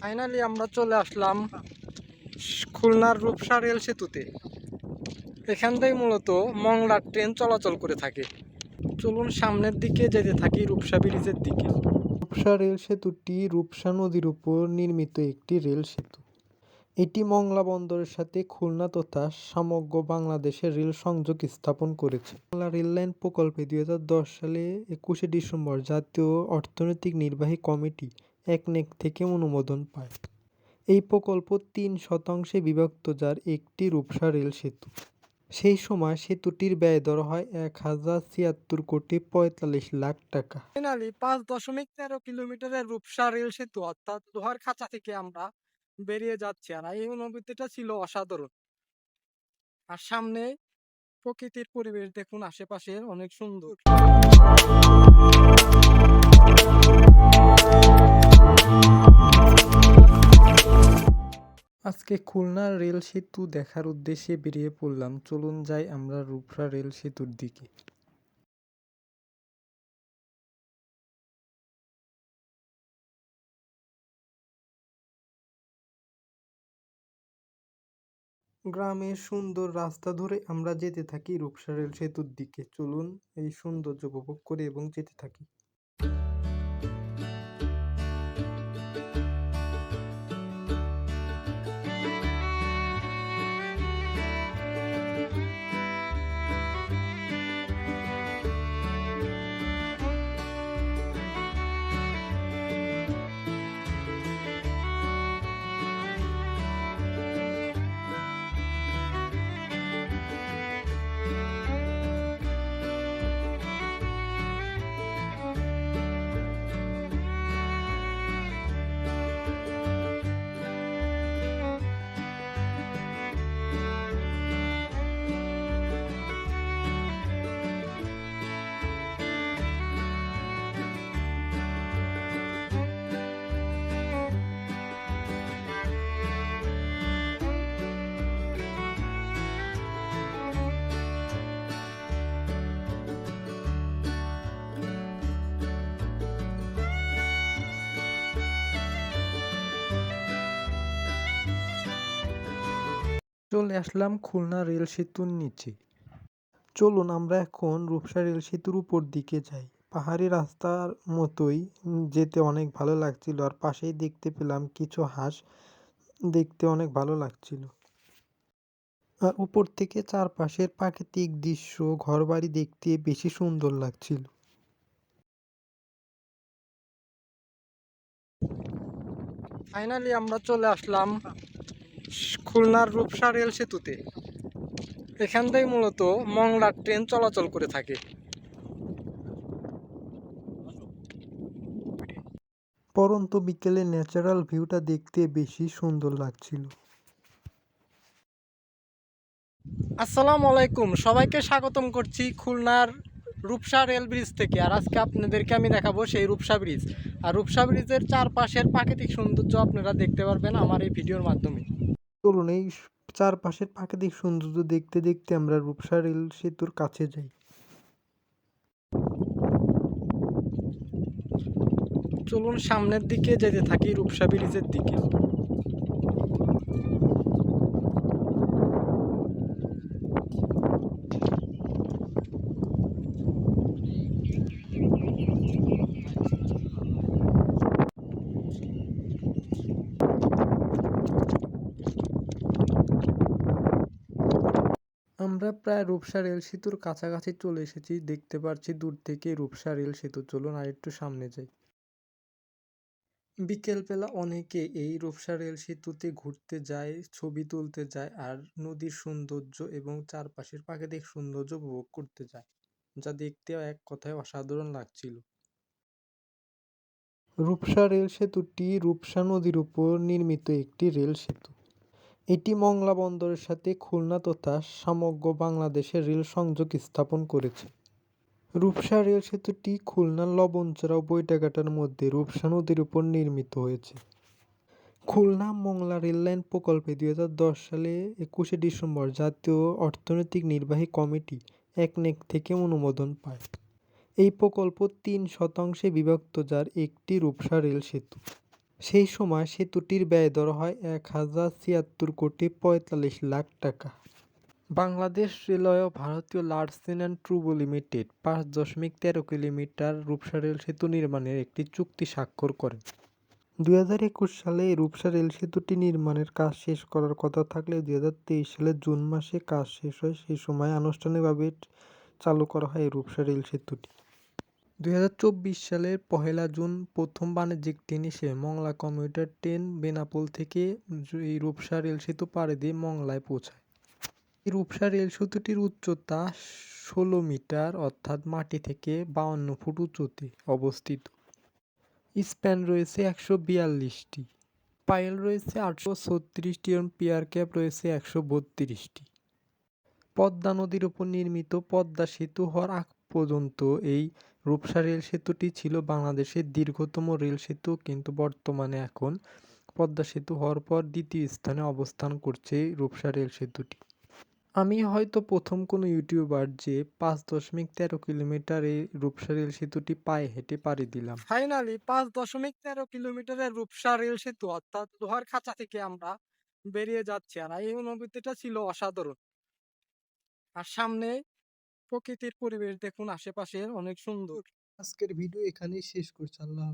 Finally আমরা চলে আসলাম খুলনার রূপসা রেল সেতুতে। এখান থেকে মূলত মংলার ট্রেন চলাচল করে থাকে। চলুন সামনের দিকে যেতে থাকি রূপসা ব্রিজের দিকে। রূপসা রেল সেতুটি রূপসা নদীর উপর নির্মিত একটি রেল সেতু। এটি মংলা বন্দরের সাথে খুলনা তথা সমগ্র বাংলাদেশে রেল সংযোগ স্থাপন করেছে। বাংলা রেল লাইন প্রকল্পে দুই হাজার দশ সালে একুশে ডিসেম্বর জাতীয় অর্থনৈতিক নির্বাহী কমিটি একনেক থেকে অনুমোদন পায়। এই প্রকল্প তিন শতাংশে বিভক্ত, যার একটি রূপসা রেল সেতু। সেই সময় সেতুটির ব্যয় ধরা হয় এক হাজার ছিয়াত্তর কোটি পঁয়তাল্লিশ লাখ টাকা। ফাইনালি পাঁচ দশমিক তেরো কিলোমিটারের রূপসা রেল সেতু, অর্থাৎ লোহার খাঁচা থেকে আমরা বেরিয়ে যাচ্ছি আর এই অনুভূতিটা ছিল অসাধারণ। আর সামনে প্রকৃতির পরিবেশ দেখুন, আশেপাশের অনেক সুন্দর। আজকে খুলনা রেল সেতু দেখার উদ্দেশ্যে বেরিয়ে পড়লাম। চলুন যাই আমরা রূপসা রেল সেতুর দিকে। গ্রামের সুন্দর রাস্তা ধরে আমরা যেতে থাকি রূপসা রেল সেতুর দিকে। চলুন এই সৌন্দর্য উপভোগ করি এবং যেতে থাকি। চলে আসলাম খুলনা রেল সেতুর নিচে। চলুন আমরা এখন রূপসা রেল সেতুর উপর দিকে যাই। পাহাড়ি রাস্তার মতোই যেতে অনেক ভালো লাগছিল আর পাশেই দেখতে পেলাম কিছু হাঁস দেখতে অনেক ভালো লাগছিল। আর উপর থেকে চারপাশের প্রাকৃতিক দৃশ্য, ঘরবাড়ি দেখতে বেশি সুন্দর লাগছিল। ফাইনালি আমরা চলে আসলাম খুলনার রূপসা রেল সেতুতে। এখান থেকে মূলত মংলার ট্রেন চলাচল করে থাকে। পরন্ত বিকেলে ন্যাচারাল ভিউটা দেখতে বেশি সুন্দর লাগছিল। আসসালামু আলাইকুম সবাইকে স্বাগতম করছি খুলনার রূপসা রেল ব্রিজ থেকে। আর আজকে আপনাদেরকে আমি দেখাবো সেই রূপসা ব্রিজ। আর রূপসা ব্রিজের চারপাশের প্রাকৃতিক সৌন্দর্য আপনারা দেখতে পারবেন আমার এই ভিডিওর মাধ্যমে। চলুন এই চারপাশের প্রাকৃতিক সৌন্দর্য দেখতে দেখতে আমরা রূপসা রেল সেতুর কাছে যাই। চলুন সামনের দিকে যেতে থাকি রূপসা ব্রিজের দিকে। আমরা প্রায় রূপসা রেল সেতুর কাছাকাছি চলে এসেছি, দেখতে পারছি দূর থেকে রূপসা রেল সেতু। চলুন আর একটু সামনে যাই। বিকেলবেলা অনেকে এই রূপসা রেল সেতুতে ঘুরতে যায়, ছবি তুলতে যায় আর নদীর সৌন্দর্য এবং চারপাশের প্রাকৃতিক সৌন্দর্য উপভোগ করতে যায়, যা দেখতে এক কথায় অসাধারণ লাগছিল। রূপসা রেল সেতুটি রূপসা নদীর উপর নির্মিত একটি রেল সেতু। এটি মংলা বন্দরের সাথে খুলনা তথা সমগ্র বাংলাদেশে রেল সংযোগ স্থাপন করেছে। রূপসা রেল সেতুটি খুলনার লবণচড়া ও বৈটাঘাটার মধ্যে রূপসা নদীর উপর নির্মিত হয়েছে। খুলনা মংলা রেললাইন প্রকল্পে দুই দশ সালে একুশে ডিসেম্বর জাতীয় অর্থনৈতিক নির্বাহী কমিটি একনেক থেকে অনুমোদন পায়। এই প্রকল্প তিন শতাংশে বিভক্ত, যার একটি রূপসা রেল সেতু। সেই সময় সেতুটির ব্যয় ধরা হয় এক হাজার ছিয়াত্তর কোটি পঁয়তাল্লিশ লাখ টাকা। বাংলাদেশ রেলওয়ে ভারতীয় লার্সেন অ্যান্ড ট্রুবো লিমিটেড পাঁচ দশমিক তেরো কিলোমিটার রূপসা রেল সেতু নির্মাণের একটি চুক্তি স্বাক্ষর করেন। দুই হাজার একুশ সালে রূপসা রেল সেতুটি নির্মাণের কাজ শেষ করার কথা থাকলে দুই হাজার তেইশ সালের জুন মাসে কাজ শেষ হয়। সেই সময় আনুষ্ঠানিকভাবে চালু করা হয় রূপসা রেল সেতুটি। দুই হাজার চব্বিশ সালের পহেলা জুন প্রথম বাণিজ্যিক ট্রেন এসে মংলা কমিউটার ট্রেন বেনাপোল থেকে এই রূপসা রেল সেতু পাড়ি দিয়ে মংলায় পৌঁছায়। এই রূপসা রেল সেতুটির উচ্চতা ষোলো মিটার, অর্থাৎ মাটি থেকে বাউন্ন ফুট উঁচুতে অবস্থিত। স্প্যান রয়েছে একশো বিয়াল্লিশটি পায়েল রয়েছে আটশো ছত্রিশটি এবং পিয়ার ক্যাপ রয়েছে একশো বত্রিশটি। পদ্মা নদীর উপর নির্মিত পদ্মা সেতু হওয়ার আগ পর্যন্ত এই রূপসা রেল সেতুটি ছিল বাংলাদেশের দীর্ঘতম রেল সেতু, কিন্তু বর্তমানে এখন পদ্মা সেতু হওয়ার পর দ্বিতীয় স্থানে অবস্থান করছে রূপসা রেল সেতুটি। আমি হয়তো প্রথম কোনো ইউটিউবার যে পাঁচ দশমিক তেরো কিলোমিটার রূপসা রেল সেতুটি পায়ে হেঁটে পাড়ি দিলাম। ফাইনালি পাঁচ দশমিক তেরো কিলোমিটারের রূপসা রেল সেতু, অর্থাৎ লোহার খাঁচা থেকে আমরা বেরিয়ে যাচ্ছি। আর এই অনুভূতিটা ছিল অসাধারণ। আর সামনে প্রকৃতির পরিবেশ দেখুন আশেপাশের অনেক সুন্দর আজকের ভিডিও এখানেই শেষ করছি আল্লাহ।